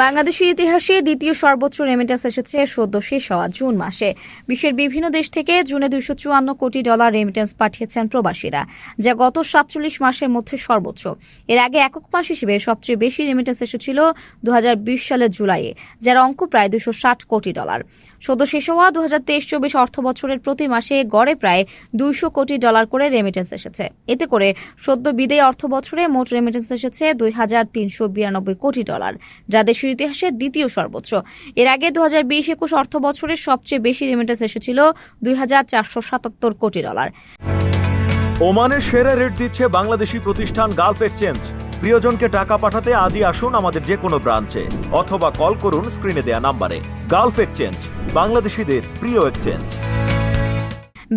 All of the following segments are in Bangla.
বাংলাদেশের ইতিহাসে দ্বিতীয় সর্বোচ্চ রেমিটেন্স এসেছে সদ্য শেষ হওয়া জুন মাসে। বিশ্বের বিভিন্ন দেশ থেকে জুনে দুইশো চুয়ান্ন কোটি ডলার রেমিটেন্স পাঠিয়েছেন প্রবাসীরা, যা গত সাতচল্লিশ মাসের মধ্যে সর্বোচ্চ। এর আগে একক মাস হিসেবে সবচেয়ে বেশি রেমিটেন্স এসেছিল দু সালের জুলাইয়ে, যার অঙ্ক প্রায় দুশো ষাট কোটি ডলার সদ্য শেষ হওয়া দু হাজার তেইশ চব্বিশ অর্থ বছরের প্রতি মাসে গড়ে প্রায় দুইশো কোটি ডলার করে রেমিটেন্স এসেছে। এতে করে সদ্য বিদেয় অর্থ বছরে মোট রেমিটেন্স এসেছে দুই হাজার তিনশো বিরানব্বই কোটি ডলার যা দেশের ইতিহাসে দ্বিতীয় সর্বোচ্চ। এর আগে দু হাজার বিশ একুশ অর্থ বছরের সবচেয়ে বেশি রেমিটেন্স এসেছিল দুই হাজার চারশো সাতাত্তর কোটি ডলার ওমানের সেরা রেট দিচ্ছে বাংলাদেশি প্রতিষ্ঠান গালফ এক্সচেঞ্জ প্রিয়জনকে টাকা পাঠাতে আজই আসুন আমাদের যে কোনো ব্রাঞ্চে অথবা কল করুন স্ক্রিনে দেয়া নাম্বারে গালফ এক্সচেঞ্জ বাংলাদেশিদের প্রিয় এক্সচেঞ্জ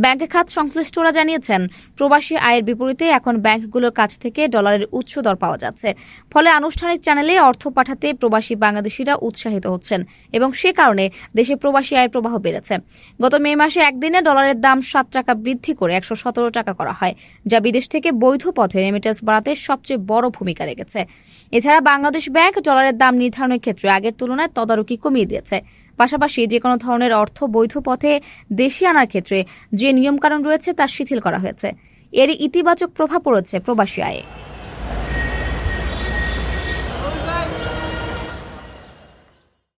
ব্যাংক খাত সংশ্লিষ্টরা জানিয়েছেন, প্রবাসী আয়ের বিপরীতে এখন ব্যাংকগুলোর কাছ থেকে ডলারের উচ্চ দর পাওয়া যাচ্ছে। ফলে আনুষ্ঠানিক চ্যানেলে অর্থ পাঠাতে প্রবাসী বাংলাদেশিরা উৎসাহিত হচ্ছেন এবং সে কারণে দেশে প্রবাসী আয়ের প্রবাহ বেড়েছে। গত মে মাসে একদিনে ডলারের দাম সাত টাকা বৃদ্ধি করে একশো সতেরো টাকা করা হয়, যা বিদেশ থেকে বৈধ পথে রেমিটেন্স বাড়াতে সবচেয়ে বড় ভূমিকা রেখেছে। এছাড়া বাংলাদেশ ব্যাংক ডলারের দাম নির্ধারণের ক্ষেত্রে আগের তুলনায় তদারকি কমিয়ে দিয়েছে। পাশাপাশি যে কোনো ধরনের অর্থ বৈধ পথে দেশি আনার ক্ষেত্রে যে নিয়মকানুন রয়েছে তা শিথিল করা হয়েছে। এর ইতিবাচক প্রভাব পড়েছে প্রবাসী আয়ে।